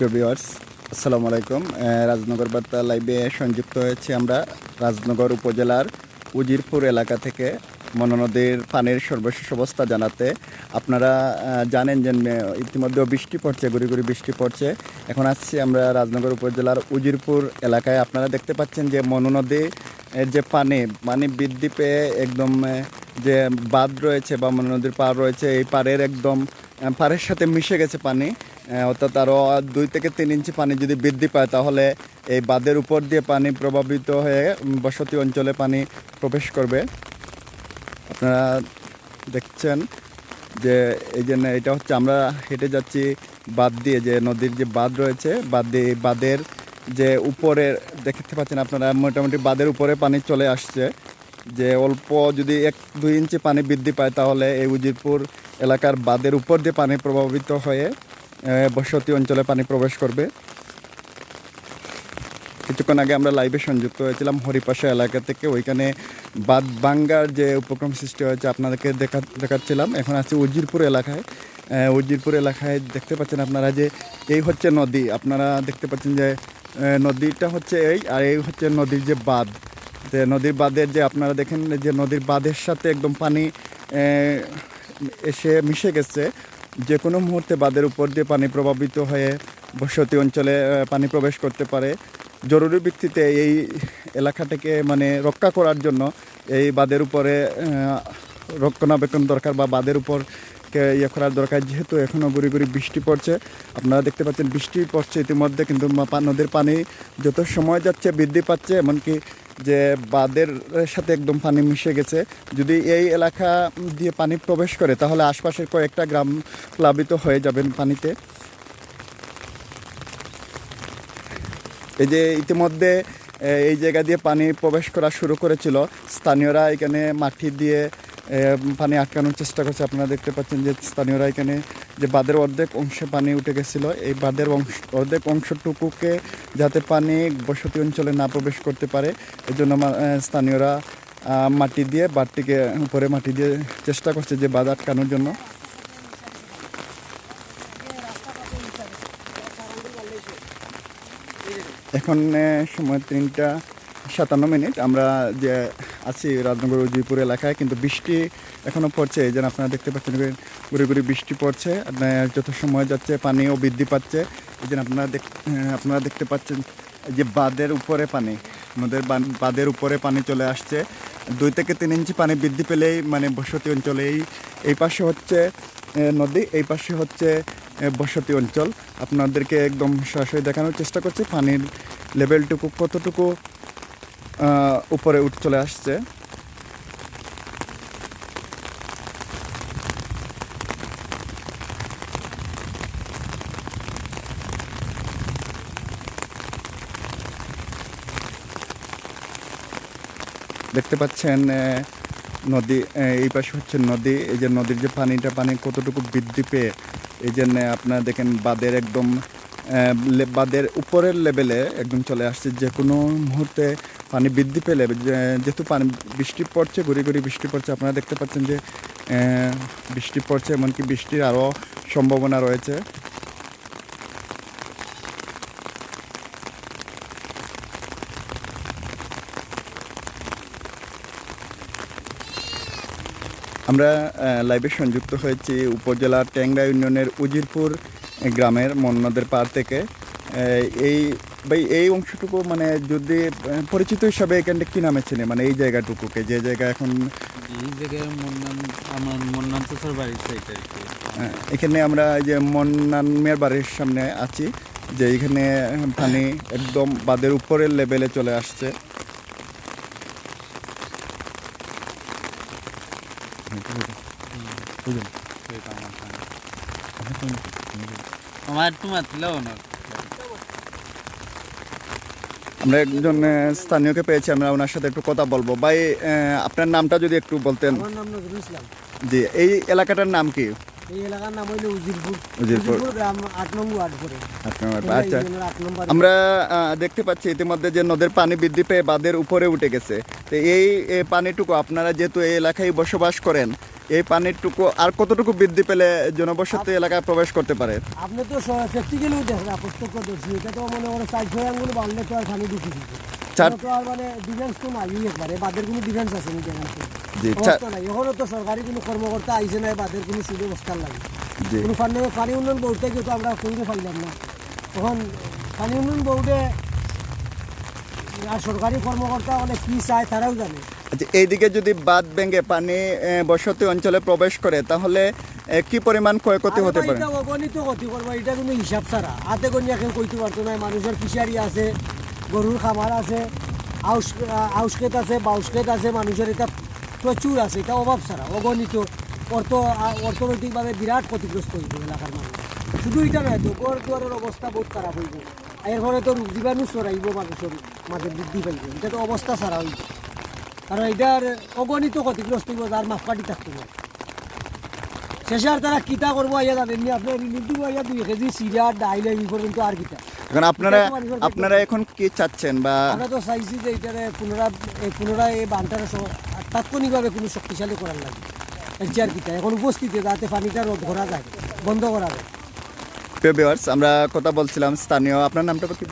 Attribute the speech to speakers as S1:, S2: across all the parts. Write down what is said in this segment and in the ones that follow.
S1: Viewers আসসালামু আলাইকুম। রাজনগর বার্তা লাইভে সংযুক্ত হয়েছি আমরা রাজনগর উপজেলার উজিরপুর এলাকা থেকে মনো নদীর পানির সর্বশেষ অবস্থা জানাতে। আপনারা জানেন যে ইতিমধ্যে বৃষ্টি পড়ছে, গুড়ি গুড়ি বৃষ্টি পড়ছে। এখন আসছি আমরা রাজনগর উপজেলার উজিরপুর এলাকায়। আপনারা দেখতে পাচ্ছেন যে মনো নদী এর যে পানি পানি বৃদ্ধি পেয়ে একদম যে বাঁধ রয়েছে বা মনো নদীর পার রয়েছে, এই পাড়ের একদম পাড়ের সাথে মিশে গেছে পানি। অর্থাৎ আরও দুই থেকে তিন ইঞ্চি পানি যদি বৃদ্ধি পায়, তাহলে এই বাঁধের উপর দিয়ে পানি প্রভাবিত হয়ে বসতি অঞ্চলে পানি প্রবেশ করবে। আপনারা দেখছেন যে এই জন্য এটা হচ্ছে আমরা হেঁটে যাচ্ছি বাঁধ দিয়ে, যে নদীর যে বাঁধ রয়েছে, বাঁধ দিয়ে বাঁধের যে উপরে দেখতে পাচ্ছেন আপনারা, মোটামুটি বাঁধের উপরে পানি চলে আসছে। যে অল্প যদি এক দুই ইঞ্চি পানি বৃদ্ধি পায়, তাহলে এই উজিরপুর এলাকার বাঁধের উপর দিয়ে পানি প্রভাবিত হয়ে বসতি অঞ্চলে পানি প্রবেশ করবে। কিছুক্ষণ আগে আমরা লাইভে সংযুক্ত হয়েছিলাম হরিপাশা এলাকা থেকে। ওইখানে বাদ বাঙ্গার যে উপক্রম সৃষ্টি হয়েছে আপনাদেরকে দেখা, দেখাচ্ছিলাম। এখন আছে উজিরপুর এলাকায়। উজিরপুর এলাকায় দেখতে পাচ্ছেন আপনারা যে এই হচ্ছে নদী। আপনারা দেখতে পাচ্ছেন যে নদীটা হচ্ছে এই আর এই হচ্ছে নদীর যে বাঁধ। যে নদীর বাঁধের যে আপনারা দেখেন যে নদীর বাঁধের সাথে একদম পানি এসে মিশে গেছে। যে কোনো মুহূর্তে বাঁধের উপর দিয়ে পানি প্রভাবিত হয়ে বসতি অঞ্চলে পানি প্রবেশ করতে পারে। জরুরি ভিত্তিতে এই এলাকাটাকে মানে রক্ষা করার জন্য এই বাঁধের উপরে রক্ষণাবেক্ষণ দরকার বা বাঁধের উপর ইয়ে করার দরকার। যেহেতু এখনও গুড়ি গুড়ি বৃষ্টি পড়ছে, আপনারা দেখতে পাচ্ছেন বৃষ্টি পড়ছে ইতিমধ্যে, কিন্তু নদীর পানি যত সময় যাচ্ছে বৃদ্ধি পাচ্ছে, এমনকি যে বাঁধের সাথে একদম পানি মিশে গেছে। যদি এই এলাকা দিয়ে পানি প্রবেশ করে, তাহলে আশপাশের কয়েকটা গ্রাম প্লাবিত হয়ে যাবেন পানিতে। এই যে ইতিমধ্যে এই জায়গা দিয়ে পানি প্রবেশ করা শুরু করেছিল। স্থানীয়রা এখানে মাটি দিয়ে পানি আটকানোর চেষ্টা করছে। আপনারা দেখতে পাচ্ছেন যে স্থানীয়রা এখানে যে বাঁধের অর্ধেক অংশে পানি উঠে গেছিল, এই বাঁধের অংশ, অর্ধেক অংশটুকুকে যাতে পানি বসতি অঞ্চলে না প্রবেশ করতে পারে এই জন্য মা- স্থানীয়রা মাটি দিয়ে, বাঁধটিকে উপরে মাটি দিয়ে চেষ্টা করছে যে বাঁধ আটকানোর জন্য। এখন সময় তিনটা সাতান্ন মিনিট। আমরা যে আছি রাজনগর উজিপুর এলাকায়, কিন্তু বৃষ্টি এখনও পড়ছে। এই জন্য আপনারা দেখতে পাচ্ছেন গুড়ি গুড়ি বৃষ্টি পড়ছে। আপনার যত সময় যাচ্ছে, পানিও বৃদ্ধি পাচ্ছে। এই জন্য আপনারা দেখ আপনারা দেখতে পাচ্ছেন যে বাঁধের উপরে পানি, আমাদের বাঁধের উপরে পানি চলে আসছে। দুই থেকে তিন ইঞ্চি পানি বৃদ্ধি পেলেই মানে বসতি অঞ্চলে এই এই পাশে হচ্ছে নদী, এই পাশে হচ্ছে বসতি অঞ্চল। আপনাদেরকে একদম সরাসরি দেখানোর চেষ্টা করছি, পানির লেভেলটুকু কতটুকু উপরে উঠে চলে আসছে। দেখতে পাচ্ছেন নদী এই পাশে হচ্ছে নদী। এই যে নদীর যে পানিটা, পানি কতটুকু বৃদ্ধি পেয়ে, এই জন্য আপনারা দেখেন বাঁধের একদম বাঁধের উপরের লেভেলে একদম চলে আসছে। যে কোনো মুহূর্তে পানি বৃদ্ধি পেলে যেহেতু পানি বৃষ্টি পড়ছে, ঘুরে ঘুরে বৃষ্টি পড়ছে, আপনারা দেখতে পাচ্ছেন যে বৃষ্টি পড়ছে, এমনকি বৃষ্টির আরও সম্ভাবনা রয়েছে। আমরা লাইভে সংযুক্ত হয়েছি উপজেলার ট্যাংরা ইউনিয়নের উজিরপুর গ্রামের মন্নদের পাড় থেকে। এই ভাই এই অংশটুকু মানে যদি পরিচিত হিসাবে এখানটা কী নামে চেনে? মানে এই জায়গাটুকুকে যে জায়গা এখন
S2: এই জায়গায় মন্নান আমার মন্নান বাড়ির সাইড আর কি।
S1: এখানে আমরা এই যে মন্নানের বাড়ির সামনে আছি যে এখানে পানি একদম বাদের উপরের লেভেলে চলে আসছে।
S2: আমার ছিলও না।
S1: আমরা একজন স্থানীয়কে পেয়েছি আমরা ওনার সাথে একটু কথা বলব। ভাই আপনার নামটা যদি একটু বলতেন।
S3: আমার নাম নজরুল ইসলাম।
S1: জি এই এলাকাটার নাম কি?
S3: এই এলাকার নাম হইল উজিরপুর।
S1: উজিরপুর।
S3: গ্রাম আট নম্বর ওয়ার্ড পরে
S1: আচ্ছা। আমরা দেখতে পাচ্ছি ইতিমধ্যে যে নদের পানি বৃদ্ধি পেয়ে বাঁধের উপরে উঠে গেছে। তো এই পানিটুকু আপনারা যেহেতু এই এলাকায় বসবাস করেন এই পানিটুকু আর কতটুকু বৃদ্ধি পেলে জনবসতি এলাকায় প্রবেশ করতে পারে?
S3: আপনি তো প্র্যাকটিক্যালিও দেখেন প্রত্যক্ষদর্শী এটা তো মনে করে চার ছয় আঙ্গুল বাড়লে তো আর পানি ঢুকি দিচ্ছে তো আর মানে ডিফেন্স তো নাই একবারে বাদের কোনো ডিফেন্স আছে নি দেখেন এখনও তো সরকারি কোনো কর্মকর্তা আইসে নাই বাদের কোনো সুব্যবস্থা লাগে কোনো পানি পানি উন্নয়ন বোর্ডে কিন্তু আমরা কোনো পাইলাম না। তখন পানি উন্নয়ন বোর্ডে আর সরকারি কর্মকর্তা অনেক কী চায় তারাও জানে।
S1: আচ্ছা এইদিকে যদি বাদ ভেঙে পানি বসতি অঞ্চলে প্রবেশ করে তাহলে কি পরিমাণ ক্ষয়ক্ষতি হতে পারে?
S3: অগণিত ক্ষতি করব এটা কিন্তু হিসাব ছাড়া। হাতে গনিয়া কেউ কইতে পারতো না মানুষের ফিশারি আছে গরুর খামার আছে আউস আউস ক্ষেত আছে বাউস ক্ষেত আছে মানুষের এটা প্রচুর আছে এটা অভাব ছাড়া অগণিত। অর্থ অর্থনৈতিকভাবে বিরাট ক্ষতিগ্রস্ত হইব এলাকার মানুষ। শুধু এটা নয় তো ঘর দুয়ারের অবস্থা বহুত খারাপ হইব। এর ফলে তো রোগ জীবাণু চড়াইব মানুষের মাঝে বৃদ্ধি পাইব এটা তো অবস্থা ছাড়া হইব। কারণ এটার অগণিত ক্ষতিগ্রস্ত হইব যার মাপকাঠি থাকতে পারে। শেষে আর তারা কিতা করব আইয়া যাবেন নি? আপনার দিব আইয়া দুই কেজি সিরিয়া ডাইল এই পর্যন্ত আর কিতা।
S1: এখন আপনারা আপনারা এখন কি চাচ্ছেন বা
S3: আমরা তো চাইছি যে এটারে পুনরা এই পুনরায় এই বানটারে তাৎক্ষণিকভাবে কোনো শক্তিশালী করার লাগে। এর চেয়ার কিতা। এখন উপস্থিতি যাতে পানিটা রোধ করা যায় বন্ধ করা যায়।
S1: ভিউয়ার্স আমরা কথা বলছিলাম স্থানীয় আপনার নামটা কি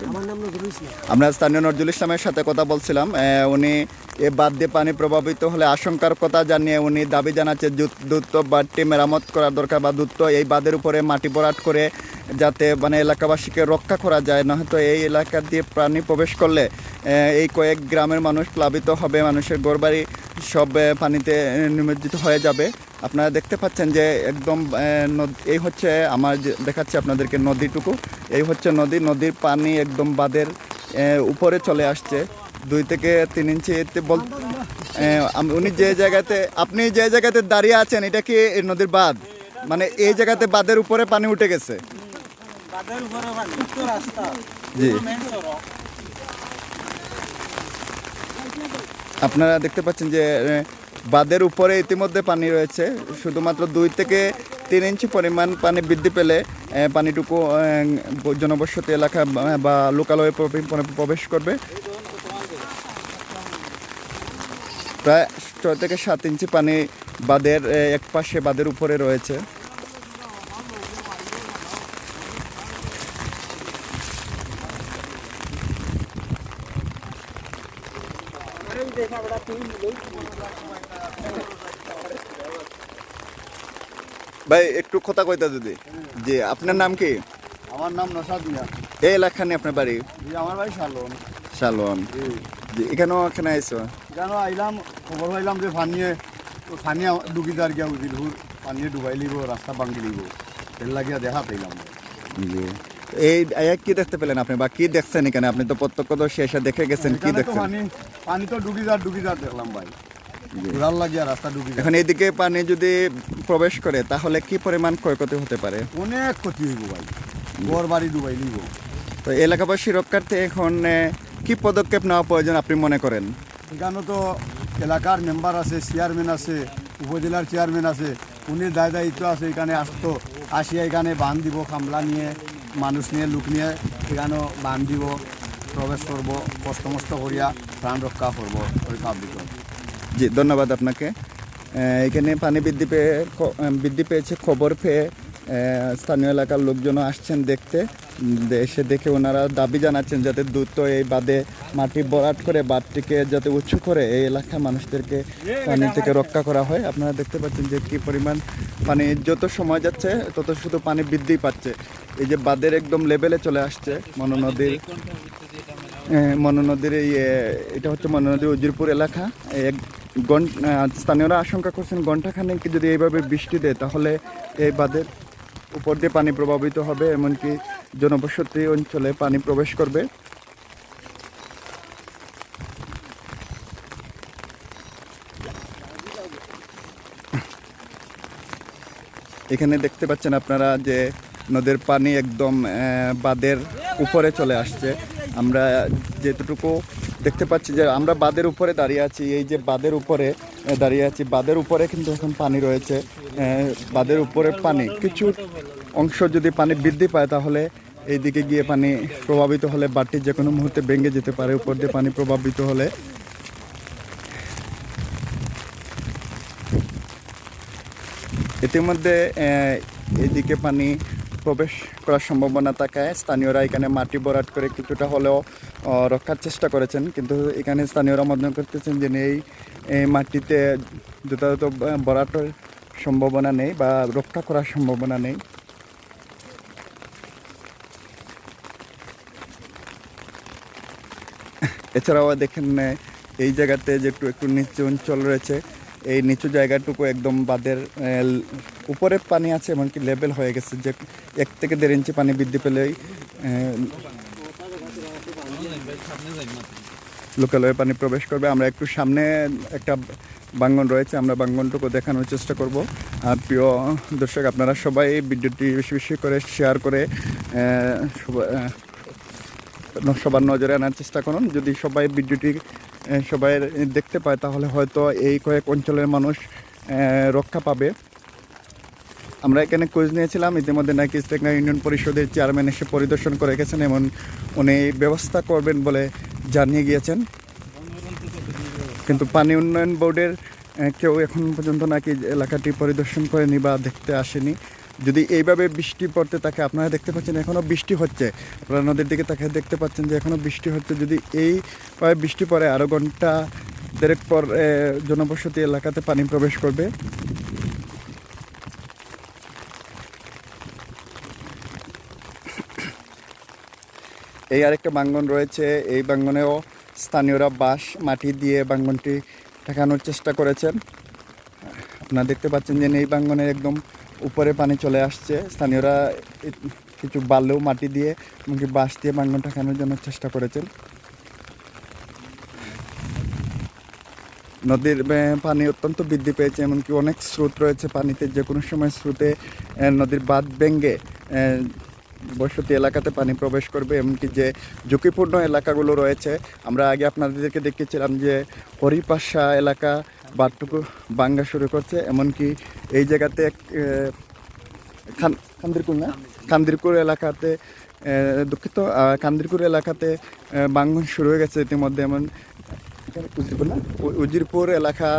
S3: আমার
S1: স্থানীয় নজরুল ইসলামের সাথে কথা বলছিলাম উনি এ বাদ দিয়ে পানি প্রভাবিত হলে আশঙ্কার কথা জানিয়ে উনি দাবি জানাচ্ছে দ্রুত- বাঁধটি মেরামত করা দরকার বা দ্রুত এই বাঁধের উপরে মাটি ভরাট করে যাতে মানে এলাকাবাসীকে রক্ষা করা যায় নয়তো এই এলাকা দিয়ে প্রাণী প্রবেশ করলে এই কয়েক গ্রামের মানুষ প্লাবিত হবে মানুষের ঘরবাড়ি সব পানিতে নিমজ্জিত হয়ে যাবে। আপনারা দেখতে পাচ্ছেন যে একদম এই হচ্ছে আমার দেখাচ্ছি আপনাদেরকে নদীটুকু। এই হচ্ছে নদী নদীর পানি একদম বাঁধের উপরে চলে আসছে। দুই থেকে তিন ইঞ্চি বল উনি যে জায়গাতে আপনি যে জায়গাতে দাঁড়িয়ে আছেন এটা কি নদীর বাঁধ? মানে এই জায়গাতে বাঁধের উপরে পানি উঠে গেছে। জি। আপনারা দেখতে পাচ্ছেন যে বাঁধের উপরে ইতিমধ্যে পানি রয়েছে। শুধুমাত্র দুই থেকে তিন ইঞ্চি পরিমাণ পানি বৃদ্ধি পেলে পানিটুকু জনবসতি এলাকা বা- লোকালয়ে প্রবেশ করবে। প্রায় ছয় থেকে সাত ইঞ্চি পানি বাঁধের এক পাশে বাঁধের উপরে রয়েছে। ভাই একটু কথা কইতা যদি। জি আপনার নাম কি?
S4: আমার নাম নসাদ মিয়া
S1: এই এলাকানে আপনার বাড়ি?
S4: আমার ভাই শালন।
S1: শালন। জি। এখানেও এখানে আইসো
S4: কেন আইলাম খবর পাইলাম যে ফানিয়ে ফানিয়া ডুবি যার গিয়া উজির হুর পানিয়ে ডুবাই লিব রাস্তা ভাঙ্গি লিব। এর লাগিয়া দেখা পাইলাম।
S1: জি। এই আয়া কি দেখতে পেলেন আপনি বা কি দেখছেন এখানে? আপনি তো প্রত্যক্ষদর্শী এসে দেখে গেছেন কি দেখছেন?
S4: পানি পানি তো ডুবি যার ডুবি যার দেখলাম ভাই। ঘুরার রাস্তা ডুবি
S1: এখন এইদিকে পানি যদি প্রবেশ করে তাহলে কি পরিমাণ ক্ষয়ক্ষতি হতে পারে?
S4: অনেক ক্ষতি হইব ভাই। ঘর বাড়ি ডুবাই লিব
S1: তো এলাকাবাসী রক্ষার্থে এখন কি পদক্ষেপ নেওয়া প্রয়োজন আপনি মনে করেন?
S4: এখানে তো এলাকার মেম্বার আছে চেয়ারম্যান আছে উপজেলার চেয়ারম্যান আছে উনি দায় দায়িত্ব আছে এখানে আসতো আসিয়া এখানে বান দিব খামলা নিয়ে মানুষ নিয়ে লোক নিয়ে এখানে বান দিব প্রবেশ করব কষ্ট মষ্ট করিয়া প্রাণ রক্ষা করব ওই পাবলিক
S1: জি ধন্যবাদ আপনাকে। এখানে পানি বৃদ্ধি পেয়ে বৃদ্ধি পেয়েছে খবর পেয়ে স্থানীয় এলাকার লোকজনও আসছেন দেখতে। এসে দেখে ওনারা দাবি জানাচ্ছেন যাতে দ্রুত এই বাঁধে মাটি ভরাট করে বাঁধটিকে যাতে উঁচু করে এই এলাকার মানুষদেরকে পানি থেকে রক্ষা করা হয়। আপনারা দেখতে পাচ্ছেন যে কি পরিমাণ পানি যত সময় যাচ্ছে তত শুধু পানি বৃদ্ধি পাচ্ছে। এই যে বাঁধের একদম লেভেলে চলে আসছে মনো নদীর। এ, নদীর এই এটা হচ্ছে মনু নদীর উজিরপুর এলাকা। স্থানীয়রা আশঙ্কা করছেন ঘন্টাখানেক যদি এইভাবে বৃষ্টি দেয়, তাহলে এই বাঁধের উপর দিয়ে পানি প্রভাবিত হবে, এমনকি জনবসতি অঞ্চলে পানি প্রবেশ করবে। এখানে দেখতে পাচ্ছেন আপনারা যে নদীর পানি একদম বাঁধের উপরে চলে আসছে। আমরা যেতটুকু দেখতে পাচ্ছি যে আমরা বাঁধের উপরে দাঁড়িয়ে আছি, এই যে বাঁধের উপরে দাঁড়িয়ে আছি। বাঁধের উপরে কিন্তু এখন পানি রয়েছে বাঁধের উপরে পানি। কিছু অংশ যদি পানি বৃদ্ধি পায় তাহলে এইদিকে গিয়ে পানি প্রভাবিত হলে, বাড়তি যে কোনো মুহূর্তে ভেঙে যেতে পারে, উপর দিয়ে পানি প্রভাবিত হলে। ইতিমধ্যে এদিকে পানি প্রবেশ করার সম্ভাবনা থাকায় স্থানীয়রা এখানে মাটি বরাট করে কিছুটা হলেও রক্ষার চেষ্টা করেছেন। কিন্তু এখানে স্থানীয়রা মনে করতেছেন যে এই মাটিতে যথাযথ ভরাটের সম্ভাবনা নেই বা রক্ষা করার সম্ভাবনা নেই। এছাড়াও দেখেন এই জায়গাতে যে একটু একটু নিচু অঞ্চল রয়েছে এই নিচু জায়গাটুকু একদম আহ, উপরে পানি আছে এমনকি লেভেল হয়ে গেছে যে এক থেকে দেড় ইঞ্চি পানি বৃদ্ধি পেলেই লোকালয়ে পানি প্রবেশ করবে। আমরা একটু সামনে একটা বাঙ্গন রয়েছে, আমরা বাঙ্গনটুকু দেখানোর চেষ্টা করব। আর প্রিয় দর্শক, আপনারা সবাই ভিডিওটি বেশি বেশি করে শেয়ার করে সবার নজরে আনার চেষ্টা করুন। যদি সবাই ভিডিওটি সবাই দেখতে পায়, তাহলে হয়তো এই কয়েক অঞ্চলের মানুষ রক্ষা পাবে। আমরা এখানে খোঁজ নিয়েছিলাম, ইতিমধ্যে নাকি ইস্তেকনা ইউনিয়ন পরিষদের চেয়ারম্যান এসে পরিদর্শন করে গেছেন এবং উনি ব্যবস্থা করবেন বলে জানিয়ে গিয়েছেন। কিন্তু পানি উন্নয়ন বোর্ডের কেউ এখন পর্যন্ত নাকি এলাকাটি পরিদর্শন করেনি বা দেখতে আসেনি। যদি এইভাবে বৃষ্টি পড়তে থাকে, আপনারা দেখতে পাচ্ছেন এখনও বৃষ্টি হচ্ছে। আপনারা নদীর দিকে তাকে দেখতে পাচ্ছেন যে এখনও বৃষ্টি হচ্ছে। যদি এইভাবে বৃষ্টি পড়ে আরও ঘণ্টা দেড়েক পর জনবসতি এলাকাতে পানি প্রবেশ করবে। এই আরেকটা বাঙ্গন রয়েছে, এই বাঙ্গনেও স্থানীয়রা বাঁশ, মাটি দিয়ে বাঙ্গনটি ঠেকানোর চেষ্টা করেছেন। আপনারা দেখতে পাচ্ছেন যে এই বাঙ্গনের একদম উপরে পানি চলে আসছে। স্থানীয়রা কিছু বালু, মাটি দিয়ে এমনকি বাঁশ দিয়ে বাঙ্গন ঠেকানোর জন্য চেষ্টা করেছেন। নদীর পানি অত্যন্ত বৃদ্ধি পেয়েছে, এমনকি অনেক স্রোত রয়েছে পানিতে। যে কোনো সময় স্রোতে নদীর বাঁধ ভেঙ্গে বসতি এলাকাতে পানি প্রবেশ করবে, এমনকি যে ঝুঁকিপূর্ণ এলাকাগুলো রয়েছে, আমরা আগে আপনাদেরকে দেখিয়েছিলাম যে হরিপাশা এলাকা বাঁধটুকু বাঙ্গা শুরু করছে, এমনকি এই জায়গাতে খান, খান্দিরকুল না? খান্দিরকুল এলাকাতে দুঃখিত কান্দিরপুর এলাকাতে বাঙ্গন শুরু হয়ে গেছে ইতিমধ্যে, এমন উজিরপুর না? উজিরপুর এলাকা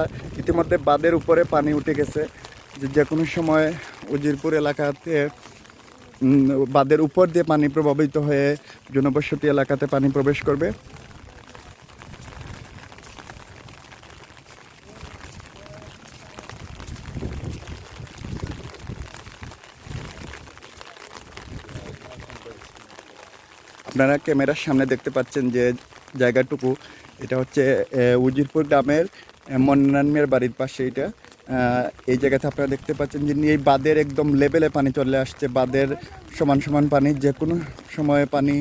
S1: ইতিমধ্যে বাঁধের উপরে পানি উঠে গেছে, যে যে কোনো সময় উজিরপুর এলাকাতে বাঁধের উপর দিয়ে পানি প্রভাবিত হয়ে জনবসতি এলাকাতে পানি প্রবেশ করবে। আপনারা ক্যামেরার সামনে দেখতে পাচ্ছেন যে জায়গাটুকু, এটা হচ্ছে উজিরপুর গ্রামের মন্নানমের বাড়ির পাশে এটা। এই জায়গাতে আপনারা দেখতে পাচ্ছেন যে এই বাঁধের একদম লেভেলে পানি চলে আসছে, বাঁধের সমান সমান পানি, যে কোনো সময়ে পানি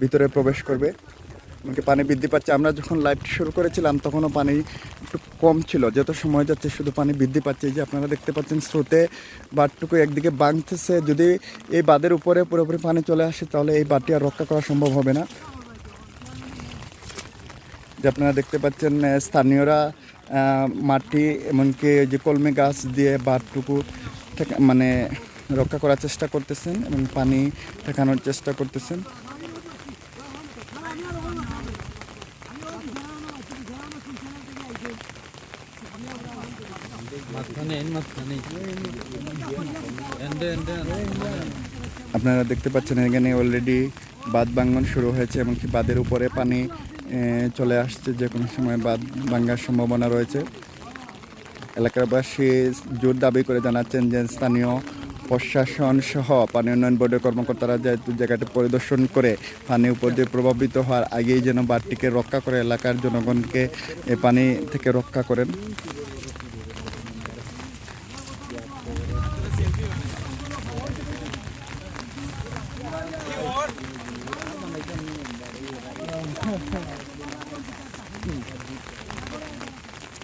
S1: ভিতরে প্রবেশ করবে। এমনকি পানি বৃদ্ধি পাচ্ছে। আমরা যখন লাইভ শুরু করেছিলাম, তখনও পানি একটু কম ছিল। যত সময় যাচ্ছে, শুধু পানি বৃদ্ধি পাচ্ছে। যে আপনারা দেখতে পাচ্ছেন, স্রোতে বাঁধটুকু একদিকে বাঁধতেছে। যদি এই বাঁধের উপরে পুরোপুরি পানি চলে আসে, তাহলে এই বাঁধটি আর রক্ষা করা সম্ভব হবে না। যে আপনারা দেখতে পাচ্ছেন স্থানীয়রা মাটি এমনকি যে কলমে গাছ দিয়ে বাঁধটুকু মানে রক্ষা করার চেষ্টা করতেছেন এবং পানি ঠেকানোর চেষ্টা করতেছেন। আপনারা দেখতে পাচ্ছেন এখানে অলরেডি বাঁধ ভাঙ্গন শুরু হয়েছে এমনকি বাঁধের উপরে পানি চলে আসছে যে কোনো সময় বাদ ভাঙ্গার সম্ভাবনা রয়েছে। এলাকাবাসী জোর দাবি করে জানাচ্ছেন যে স্থানীয় প্রশাসন সহ পানি উন্নয়ন বোর্ডের কর্মকর্তারা যেহেতু জায়গাটি পরিদর্শন করে পানি উপর দিয়ে প্রভাবিত হওয়ার আগেই যেন বাঁধটিকে রক্ষা করে এলাকার জনগণকে এ পানি থেকে রক্ষা করেন।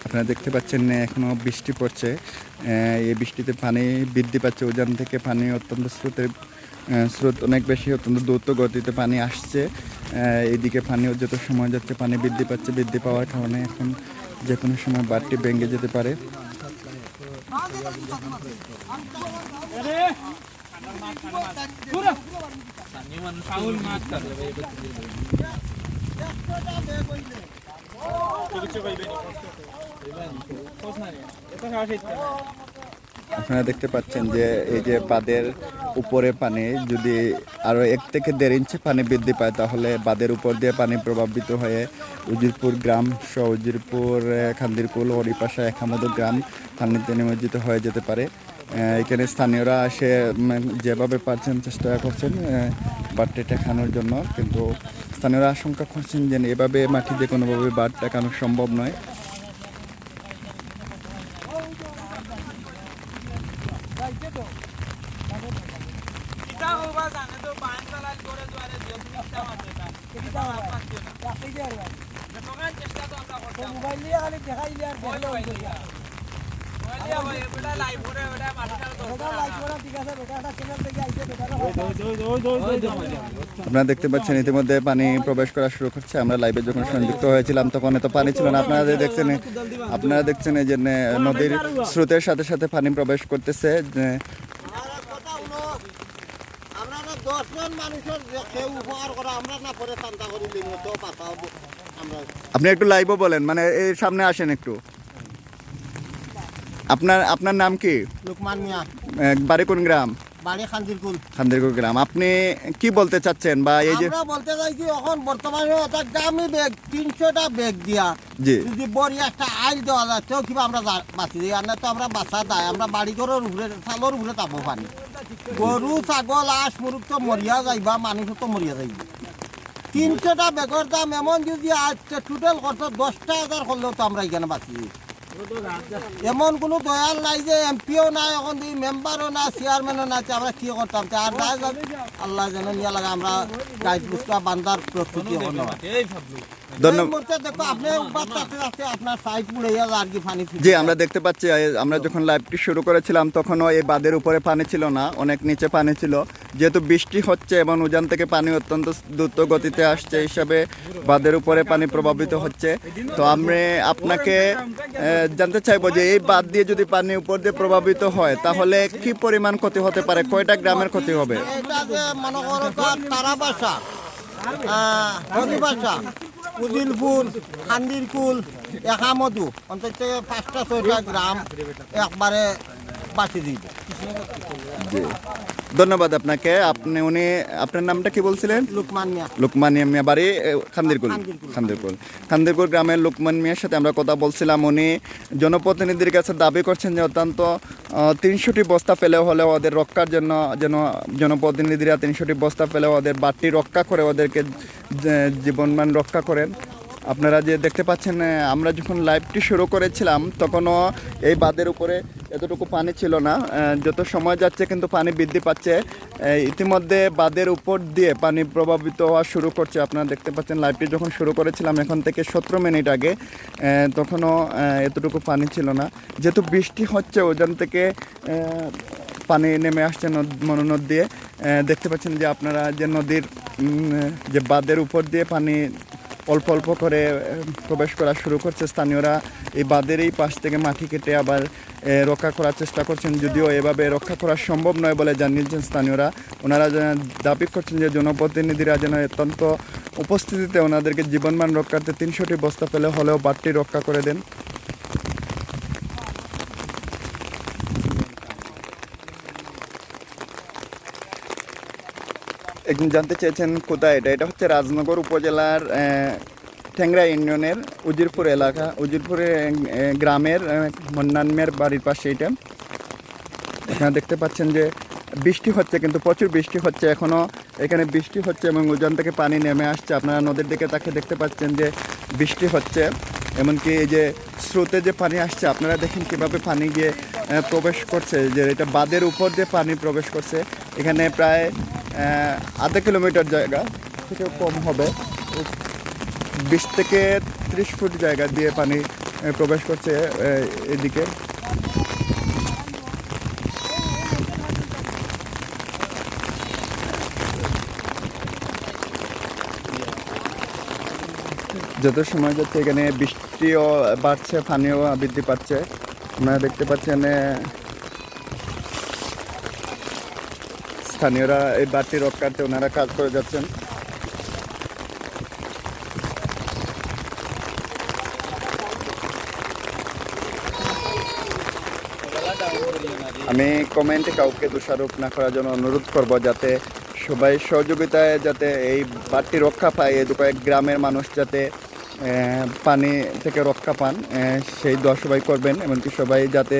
S1: আপনারা দেখতে পাচ্ছেন না, এখনও বৃষ্টি পড়ছে। এই বৃষ্টিতে পানি বৃদ্ধি পাচ্ছে। উজান থেকে পানি অত্যন্ত স্রোতের স্রোত অনেক বেশি অত্যন্ত দ্রুত গতিতে পানি আসছে। আহ, এইদিকে পানিও যত সময় যাচ্ছে পানি বৃদ্ধি পাচ্ছে। বৃদ্ধি পাওয়ার কারণে এখন যে কোনো সময় বাঁধটি ভেঙে যেতে পারে। আপনারা দেখতে পাচ্ছেন যে এই যে বাঁধের উপরে পানি যদি আরও এক থেকে দেড় ইঞ্চি পানি বৃদ্ধি পায়, তাহলে বাঁধের উপর দিয়ে পানি প্রভাবিত হয়ে উজিরপুর গ্রাম সহ উজিরপুর খান্দিরকুল হরিপাশা, একামদ গ্রাম পানিতে নিমজ্জিত হয়ে যেতে পারে। এখানে স্থানীয়রা এসে যেভাবে পারছেন চেষ্টা করছেন বাঁধটা ঠেকানোর জন্য, কিন্তু স্থানীয়রা আশঙ্কা করছেন যে এভাবে মাটি দিয়ে কোনোভাবে বাদ ঠেকানো সম্ভব নয়
S3: মোবাইল দিয়ে খালি দেখাইলে আর বেটা লাইভ করা ঠিক আছে বেটা একটা চ্যানেল থেকে আইছে বেটারা
S1: আপনারা দেখতে পাচ্ছেন ইতিমধ্যে পানি প্রবেশ করা শুরু করছে। আমরা লাইভে যখন সংযুক্ত হয়েছিলাম তখন এত পানি ছিল না। আপনারা যে দেখছেন আপনারা দেখছেন এই যে নদীর স্রোতের সাথে সাথে পানি প্রবেশ করতেছে আপনি একটু লাইভও বলেন মানে এই সামনে আসেন একটু। আপনার আপনার নাম কি?
S5: লুকমান মিয়া।
S1: বাড়ি কোন গ্রাম?
S5: বাড়ি খান্দিরকুল।
S1: খান্দিরকুল গ্রাম। আপনি কি বলতে চাচ্ছেন বা এই যে
S5: আমরা বলতে চাই কি এখন বর্তমানে দামি ব্যাগ তিনশোটা ব্যাগ দিয়া
S1: জি।
S5: যদি বড়ি একটা আইল দেওয়া যায় কিবা আমরা বাঁচি দিই। আর না তো আমরা বাঁচা দেয় আমরা বাড়ি ঘরের উপরে চালর উপরে তাপো পানি। গরু ছাগল আঁশ মুরুখ তো মরিয়া যাইবা মানুষ তো মরিয়া যাইবা তিনশোটা বেগর দাম এমন যদি আজকে টোটাল কত দশটা হাজার করলেও তো আমরা এখানে বাঁচি দিই। এমন কোনো দয়াল নাই যে এমপিও নাই, এখন দুই মেম্বারও না চেয়ারম্যানও না আমরা কি করতাম? আর আল্লাহ যেন নিয়ে লাগে, আমরা গাইড বান্দার প্রস্তুতি এখন
S1: জি আমরা দেখতে পাচ্ছি আমরা যখন লাইভটি শুরু করেছিলাম তখনও এই বাঁধের উপরে পানি ছিল না অনেক নিচে পানি ছিল। যেহেতু বৃষ্টি হচ্ছে এবং উজান থেকে পানি অত্যন্ত দ্রুত গতিতে আসছে হিসাবে বাঁধের উপরে পানি প্রভাবিত হচ্ছে। তো আমি আপনাকে জানতে চাইব যে এই বাঁধ দিয়ে যদি পানি উপর দিয়ে প্রভাবিত হয় তাহলে কি পরিমাণ ক্ষতি হতে পারে? কয়টা গ্রামের ক্ষতি হবে?
S5: তারা উদিলপুর খান্দিরকুল একামধু অন্তত পাঁচটা ছয়টা গ্রাম একবারে বাঁচি দিব।
S1: জি। ধন্যবাদ আপনাকে। আপনি উনি আপনার নামটা কি বলছিলেন?
S5: লুকমান মিয়া।
S1: লোকমান মিয়া বাড়ি খান্দিরকুল।
S5: খান্দিরকুল।
S1: খান্দিরকুল। গ্রামের লোকমান মিয়ার সাথে আমরা কথা বলছিলাম। উনি জনপ্রতিনিধির কাছে দাবি করছেন যে অত্যন্ত তিনশোটি বস্তা ফেলে হলে ওদের রক্ষার জন্য যেন জনপ্রতিনিধিরা তিনশোটি বস্তা ফেলে ওদের বাড়তি রক্ষা করে ওদেরকে জীবনমান রক্ষা করেন। আপনারা যে দেখতে পাচ্ছেন আমরা যখন লাইভটি শুরু করেছিলাম, তখনও এই বাঁধের উপরে এতটুকু পানি ছিল না। যত সময় যাচ্ছে কিন্তু পানি বৃদ্ধি পাচ্ছে। ইতিমধ্যে বাঁধের উপর দিয়ে পানি প্রভাবিত হওয়া শুরু করছে। আপনারা দেখতে পাচ্ছেন, লাইভটি যখন শুরু করেছিলাম, এখন থেকে সতেরো মিনিট আগে তখনও এতটুকু পানি ছিল না। যেহেতু বৃষ্টি হচ্ছে ওজন থেকে পানি নেমে আসছে নদ মনোনদ দিয়ে। দেখতে পাচ্ছেন যে আপনারা যে নদীর যে বাঁধের উপর দিয়ে পানি অল্প অল্প করে প্রবেশ করা শুরু করছে। স্থানীয়রা এই বাঁধের এই পাশ থেকে মাটি কেটে আবার রক্ষা করার চেষ্টা করছেন। যদিও এভাবে রক্ষা করা সম্ভব নয় বলে জানিয়েছেন স্থানীয়রা। ওনারা যেন দাবি করছেন যে জনপ্রতিনিধিরা যেন অত্যন্ত উপস্থিতিতে ওনাদেরকে জীবনমান রক্ষার্থে তিনশোটি বস্তা পেলে হলেও বাঁধটি রক্ষা করে দেন। জানতে চেয়েছেন কোথায় এটা? এটা হচ্ছে রাজনগর উপজেলার ঠ্যাংরা ইউনিয়নের উজিরপুর এলাকা। উজিরপুরের গ্রামের মন্নানমের বাড়ির পাশে এটা। এখানে দেখতে পাচ্ছেন যে বৃষ্টি হচ্ছে, কিন্তু প্রচুর বৃষ্টি হচ্ছে এখনও এখানে বৃষ্টি হচ্ছে এবং উজান থেকে পানি নেমে আসছে। আপনারা নদীর দিকে তাকে দেখতে পাচ্ছেন যে বৃষ্টি হচ্ছে। এমনকি এই যে স্রোতে যে পানি আসছে, আপনারা দেখেন কীভাবে পানি গিয়ে প্রবেশ করছে। যে এটা বাঁধের উপর দিয়ে পানি প্রবেশ করছে। এখানে প্রায় আধা কিলোমিটার জায়গা থেকে কম হবে। বিশ থেকে ত্রিশ ফুট জায়গা দিয়ে পানি প্রবেশ করছে এদিকে। যত সময় যাচ্ছে, এখানে বৃষ্টিও বাড়ছে, পানিও বৃদ্ধি পাচ্ছে। আপনারা দেখতে পাচ্ছেন এ, স্থানীয়রা এই বাড়তি রক্ষার্থে ওনারা কাজ করে যাচ্ছেন। আমি কমেন্টে কাউকে দোষারোপ না করার জন্য অনুরোধ করব যাতে সবাই সহযোগিতায় যাতে এই বাড়তি রক্ষা পায়, এই দু গ্রামের মানুষ যাতে পানি থেকে রক্ষা পান সেই দোয়া সবাই করবেন। এমনকি সবাই যাতে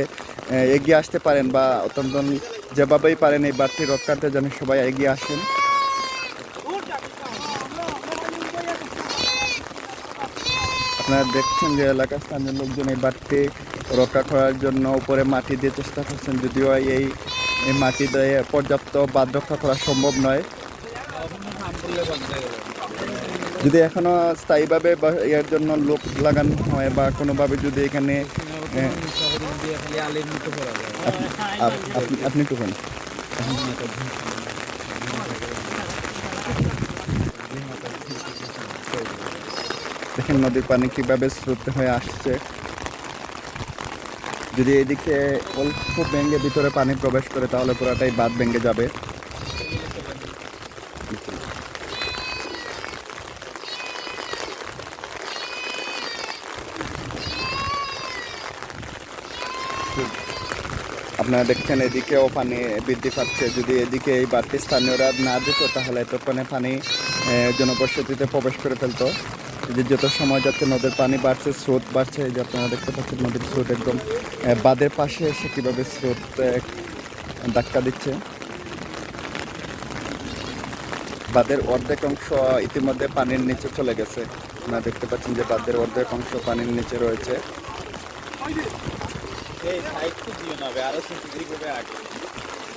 S1: এগিয়ে আসতে পারেন বা অত্যন্ত যেভাবেই পারেন এই বাড়তি রক্ষাতে যেন সবাই এগিয়ে আসেন। আপনারা দেখছেন যে এলাকার স্থানীয় লোকজন এই বাড়তি রক্ষা করার জন্য উপরে মাটি দিয়ে চেষ্টা করছেন, যদিও এই মাটি দিয়ে পর্যাপ্ত বাদ রক্ষা করা সম্ভব নয়। যদি এখনও স্থায়ীভাবে বা এর জন্য লোক লাগানো হয় বা কোনোভাবে যদি এখানে হ্যাঁ। আপনি- একটু দেখেন নদীর পানি কীভাবে স্রোত হয়ে আসছে। যদি এদিকে অল্প ভেঙে ভিতরে পানি প্রবেশ করে তাহলে পুরাটাই বাদ ভেঙে যাবে। আপনারা দেখছেন এদিকেও পানি বৃদ্ধি পাচ্ছে। যদি এদিকে এই বাড়তি স্থানীয়রা না যেত, তাহলে এতক্ষণে পানি জনবসতিতে প্রবেশ করে ফেলতো। যে যত সময় যাচ্ছে নদীর পানি বাড়ছে, স্রোত বাড়ছে যে আপনারা দেখতে পাচ্ছেন নদীর স্রোত একদম বাঁধের পাশে এসে কীভাবে স্রোত ধাক্কা দিচ্ছে। বাঁধের অর্ধেক অংশ ইতিমধ্যে পানির নিচে চলে গেছে। আপনারা দেখতে পাচ্ছেন যে বাঁধের অর্ধেক অংশ পানির নিচে রয়েছে।
S2: এই সাইড তো দিও না বে আরও সিটি করবে আগে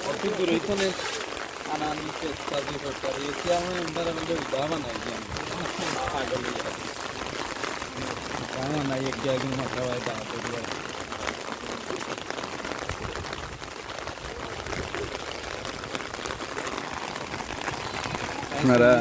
S2: অত দূর হইতনে আনা নিচে সাজি করতে আর এসে আমি এন্দার মধ্যে দামা নাই যে পাগল দামা নাই এক জায়গায় মাথা হয় দামা তো দিয়ে
S1: আপনারা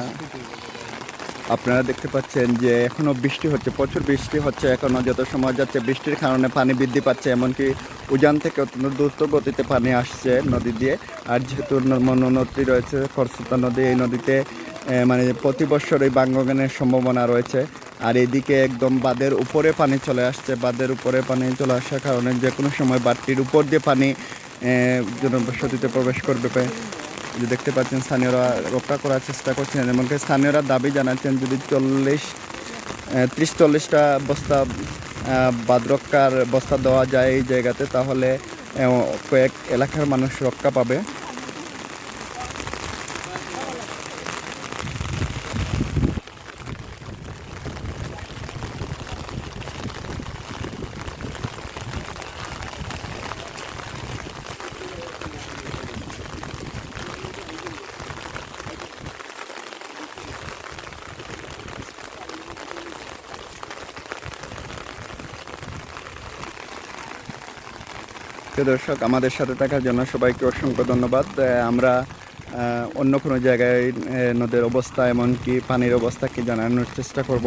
S1: আপনারা দেখতে পাচ্ছেন যে এখনও বৃষ্টি হচ্ছে, প্রচুর বৃষ্টি হচ্ছে এখনও। যত সময় যাচ্ছে বৃষ্টির কারণে পানি বৃদ্ধি পাচ্ছে, এমনকি উজান থেকে অত্যন্ত দ্রুত গতিতে পানি আসছে নদী দিয়ে। আর যেহেতু মনো নদী রয়েছে, খরস্রোতা নদী, এই নদীতে মানে প্রতি বছর এই বাঙ্গনের সম্ভাবনা রয়েছে। আর এদিকে একদম বাঁধের উপরে পানি চলে আসছে। বাঁধের উপরে পানি চলে আসার কারণে যে কোনো সময় বাঁধটির উপর দিয়ে পানি জনবসতিতে প্রবেশ করবে। যে দেখতে পাচ্ছেন, স্থানীয়রা রক্ষা করার চেষ্টা করছেন। এমনকি স্থানীয়রা দাবি জানাচ্ছেন, যদি চল্লিশ ত্রিশ চল্লিশটা বস্তা বাদরক্ষার বাদ রক্ষার বস্তা দেওয়া যায় এই জায়গাতে, তাহলে কয়েক এলাকার মানুষ রক্ষা পাবে। প্রিয় দর্শক, আমাদের সাথে থাকার জন্য সবাইকে অসংখ্য ধন্যবাদ। আমরা অন্য কোনো জায়গায় নদীর অবস্থা এমনকি পানির অবস্থা কি জানানোর চেষ্টা করব।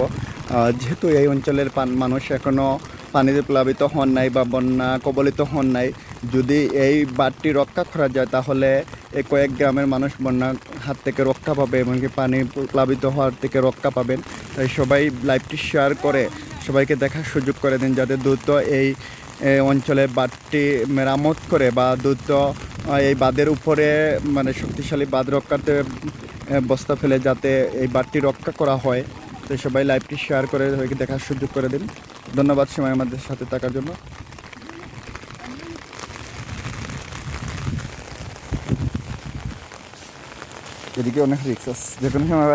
S1: যেহেতু এই অঞ্চলের পান, মানুষ এখনও পানিতে প্লাবিত হন নাই বা বন্যা কবলিত হন নাই, যদি এই বাঁধটি রক্ষা করা যায়, তাহলে এই কয়েক গ্রামের মানুষ বন্যার হাত থেকে রক্ষা পাবে এমনকি পানি প্লাবিত হওয়ার থেকে রক্ষা পাবেন। তাই সবাই লাইভটি শেয়ার করে সবাইকে দেখার সুযোগ করে দিন, যাতে দ্রুত এই অঞ্চলে বাঁধটি মেরামত করে বা দ্রুত এই বাঁধের উপরে মানে শক্তিশালী বাঁধ রক্ষাতে বস্তা ফেলে যাতে এই বাঁধটি রক্ষা করা হয়। তো সবাই লাইভটি শেয়ার করে সবাইকে দেখার সুযোগ করে দিন। ধন্যবাদ সময় আমাদের সাথে থাকার জন্য। এদিকে অনেক রিক্স আছে যে কোনো সময়